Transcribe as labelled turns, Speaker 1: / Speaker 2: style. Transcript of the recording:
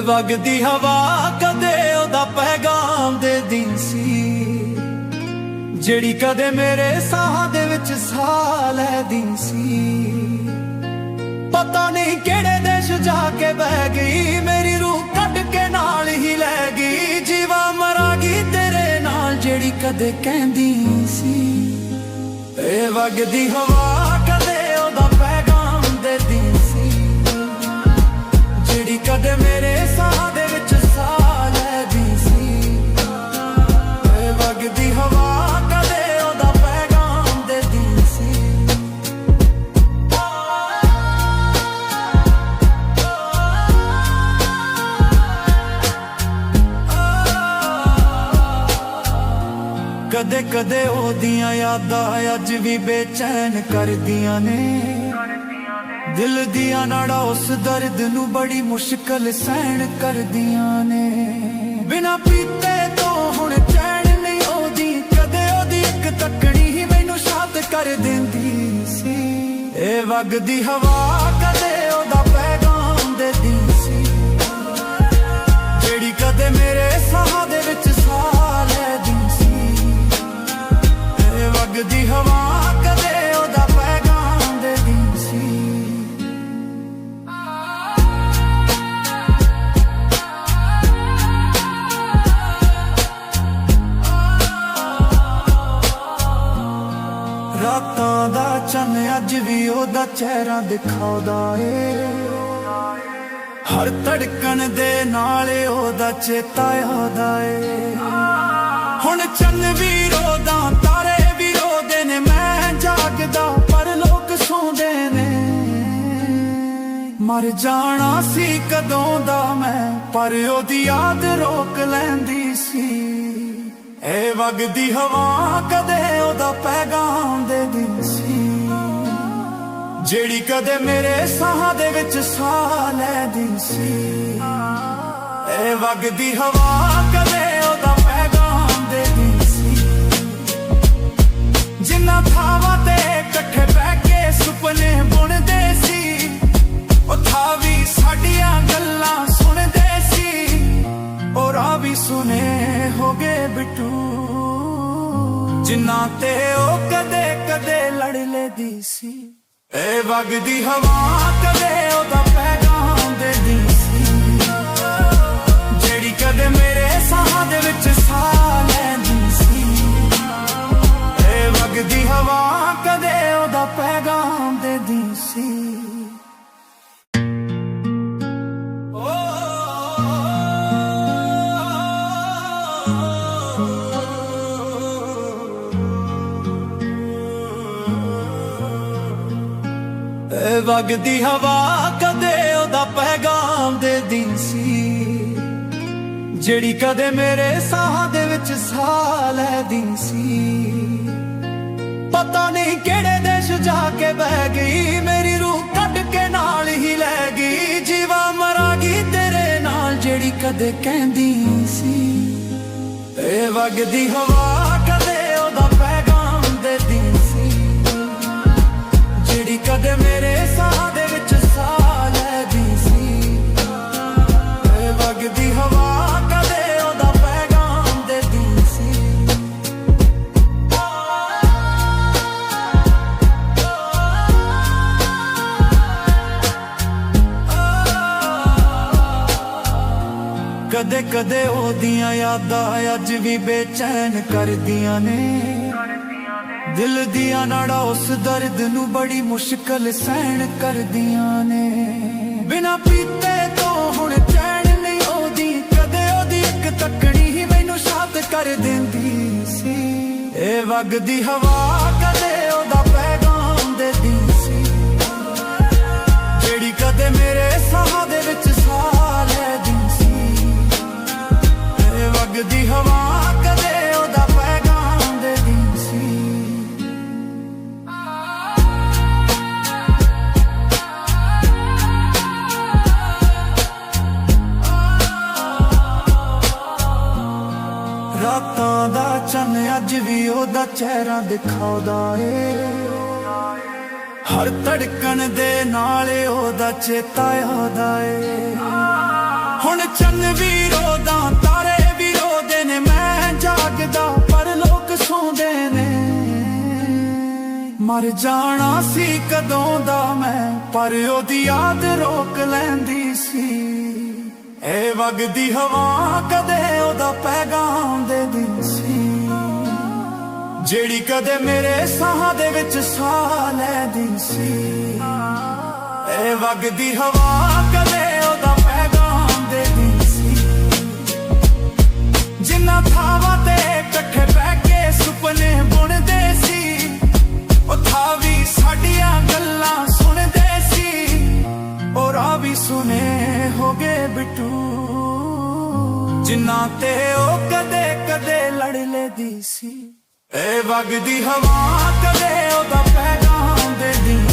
Speaker 1: ਵਗਦੀ ਹਵਾ ਕਦੇ ਉਹਦਾ ਪੈਗਾਮ ਦੇ ਸੀ। ਜਿਹੜੀ ਕਦੇ ਮੇਰੇ ਸਾਹ ਦੇ ਵਿੱਚ ਸਾਹ ਲੈਦੀ ਸੀ। ਪਤਾ ਨਹੀਂ ਕਿਹੜੇ ਦੇਸ਼ ਜਾ ਕੇ ਬਹਿ ਗਈ, ਮੇਰੀ ਰੂਹ ਕੱਢ ਕੇ ਨਾਲ ਹੀ ਲੈ ਗਈ। ਜੀਵਾ ਮਰਾਂਗੀ ਤੇਰੇ ਨਾਲ ਜਿਹੜੀ ਕਦੇ ਕਹਿੰਦੀ ਸੀ। ਇਹ ਵਗਦੀ ਹਵਾ ਕਦੇ ਕਦੇ ਉਹਦੀਆਂ ਯਾਦਾਂ ਅੱਜ ਵੀ ਬੇਚੈਨ ਕਰਦੀਆਂ ਨੇ। ਦਿਲ ਦੀਆਂ ਨਾੜਾਂ ਉਸ ਦਰਦ ਨੂੰ ਬੜੀ ਮੁਸ਼ਕਲ ਸਹਿਣ ਕਰਦੀਆਂ ਨੇ। ਬਿਨਾ ਪੀਤੇ ਤੋਂ ਹੁਣ ਚੈਨ ਨਹੀਂ ਆਉਂਦੀ, ਕਦੇ ਉਹਦੀ ਇੱਕ ਤੱਕਣੀ ਹੀ ਮੈਨੂੰ ਸ਼ਾਂਤ ਕਰ ਦਿੰਦੀ ਸੀ। ਇਹ ਵਗਦੀ ਹਵਾ ਕਦੇ ਉਹਦਾ ਪੈਗਾਮ ਦਿੰਦੀ ਸੀ। ਜਿਹੜੀ ਕਦੇ ਮੇਰੇ ਸਾਹ ਇਹ ਹਵਾ ਕਦੇ ਉਹਦਾ ਪੈਗਾਮ ਦੇਦੀ ਸੀ। ਰਾਤਾਂ ਦਾ ਚੰਨ ਅੱਜ ਵੀ ਉਹਦਾ ਚਿਹਰਾ ਦਿਖਾਉਂਦਾ ਏ। ਹਰ ਧੜਕਣ ਦੇ ਨਾਲ ਉਹਦਾ ਚੇਤਾ ਆਉਂਦਾ ਏ। ਹੁਣ ਚੰਨ ਵੀ ਰੋਦਾ ਮਰ ਜਾਣਾ ਸੀ ਕਦੋਂ ਦਾ ਮੈਂ, ਪਰ ਉਹਦੀ ਯਾਦ ਰੋਕ ਲੈਂਦੀ ਸੀ। ਇਹ ਵਗਦੀ ਹਵਾ ਕਦੇ ਉਹਦਾ ਪੈਗਾਮ ਦੇ ਦਿਨ ਸੀ। ਜਿਹੜੀ ਕਦੇ ਮੇਰੇ ਸਾਹ ਦੇ ਵਿੱਚ ਸਾਹ ਲੈਦੀ ਸੀ। ਇਹ ਵਗਦੀ ਹਵਾ ਕਦੇ ਉਹਦਾ ਪੈਗਾਮ ਦੇਦੀ ਸੀ। ਜਿੰਨਾ ਥਾਵਾਂ ਤੇ ਇਕੱਠੇ ਆ ਵੀ ਸੁਨੇ ਹੋਗੇ ਬਿਟੂ। ਜਿੰਨਾ ਤੇ ਉਹ ਕਦੇ ਕਦੇ ਲੜ ਲੈਦੀ ਸੀ। ਇਹ ਵਗਦੀ ਹਵਾ ਕਦੇ ਉਹਦਾ ਪੈਗਾਮ ਦੇਦੀ ਵਗਦੀ ਹਵਾ ਕਦੇ ਉਹਦਾ ਪੈਗਾਮ ਦੇ ਦਿਨ ਸੀ। ਜਿਹੜੀ ਕਦੇ ਮੇਰੇ ਸਾਹ ਦੇ ਵਿੱਚ ਸਾਹ ਲੈਦੀ ਸੀ। ਪਤਾ ਨਹੀਂ ਕਿਹੜੇ ਦੇਸ਼ ਜਾ ਕੇ ਬਹਿ ਗਈ, ਮੇਰੀ ਰੂਹ ਕੱਢ ਕੇ ਨਾਲ ਹੀ ਲੈ ਗਈ। ਜੀਵਾ ਮਰਾਂਗੀ ਤੇਰੇ ਨਾਲ ਜਿਹੜੀ ਕਦੇ ਕਹਿੰਦੀ ਸੀ। ਇਹ ਵਗਦੀ ਹਵਾ ਕਦੇ ਮੇਰੇ ਸਾਹ ਦੇ ਵਿੱਚ ਸਾਹ ਲੈਦੀ ਸੀ। ਇਹ ਵਗਦੀ ਹਵਾ ਕਦੇ ਉਹਦਾ ਪੈਗਾਮ ਦੇਦੀ ਸੀ। ਕਦੇ ਕਦੇ ਉਹਦੀਆਂ ਯਾਦਾਂ ਅੱਜ ਵੀ ਬੇਚੈਨ ਕਰਦੀਆਂ ਨੇ। ਦਿਲ ਦੀਆਂ ਨਾੜਾਂ ਉਸ ਦਰਦ ਨੂੰ ਬੜੀ ਮੁਸ਼ਕਲ ਸਹਿਣ ਕਰਦੀਆਂ ਨੇ। ਬਿਨਾ ਪੀਤੇ ਤੋਂ ਹੁਣ ਚੈਨ ਨਹੀਂ ਆਉਂਦੀ, ਕਦੇ ਉਹਦੀ ਇੱਕ ਤੱਕਣੀ ਹੀ ਮੈਨੂੰ ਸ਼ਾਂਤ ਕਰ ਦਿੰਦੀ ਸੀ। ਇਹ ਵਗਦੀ ਹਵਾ ਕਦੇ ਉਹਦਾ ਪੈਗਾਮ ਦੇਦੀ ਸੀ। ਜਿਹੜੀ ਕਦੇ ਮੇਰੇ ਸਾਹ ਦੇ ਵਿੱਚ ਸਾਹ ਲੈਦੀ ਸੀ। ਇਹ ਵਗਦੀ ਹਵਾ ਅੱਜ ਵੀ ਉਹਦਾ ਚਿਹਰਾ ਦਿਖਾਉਂਦਾ ਏ। ਹਰ ਧੜਕਣ ਦੇ ਨਾਲ ਉਹਦਾ ਚੇਤਾ ਆਉਂਦਾ ਏ। ਹੁਣ ਚੰਨ ਵੀ ਰੋਦਾ, ਤਾਰੇ ਵੀ ਰੋਦੇ ਨੇ, ਮੈਂ ਜਾਗਦਾ, ਪਰ ਲੋਕ ਸੌਂਦੇ ਨੇ। ਮਰ ਜਾਣਾ ਸੀ ਕਦੋਂ ਦਾ ਮੈਂ, ਪਰ ਉਹਦੀ ਯਾਦ ਰੋਕ ਲੈਂਦੀ ਸੀ। ਏ ਵਗਦੀ ਹਵਾ ਕਦੇ ਉਹਦਾ ਪੈਗਾਮ ਦੇ ਦਿਨ ਜਿਹੜੀ ਕਦੇ ਮੇਰੇ ਸਾਹਾਂ ਦੇ ਵਿੱਚ ਸਾਹ ਲੈਦੀ ਸੀ। ਇਹ ਵਗਦੀ ਹਵਾ ਕਦੇ ਉਹਦਾ ਪੈਗਾਮ ਦੇ ਸੀ। ਜਿੰਨਾ ਥਾਵਾਂ ਤੇ ਇਕੱਠੇ ਬਹਿ ਕੇ ਸੁਪਨੇ ਬੁਣਦੇ ਸੀ ਉਹ ਥਾਵੀ ਸਾਡੀਆਂ ਗੱਲਾਂ ਸੁਣਦੇ ਸੀ। ਔਰ ਆ ਵੀ ਸੁਨੇ ਹੋਗੇ ਬਿਟੂ। ਜਿੰਨਾ ਤੇ ਉਹ ਕਦੇ ਕਦੇ ਲੜ ਲੈਦੀ ਸੀ। ਇਹ ਵਗਦੀ ਹਵਾ ਕਦੇ ਉਹਦਾ ਪੈਗਾਮ ਦੇ ਦਿਨ।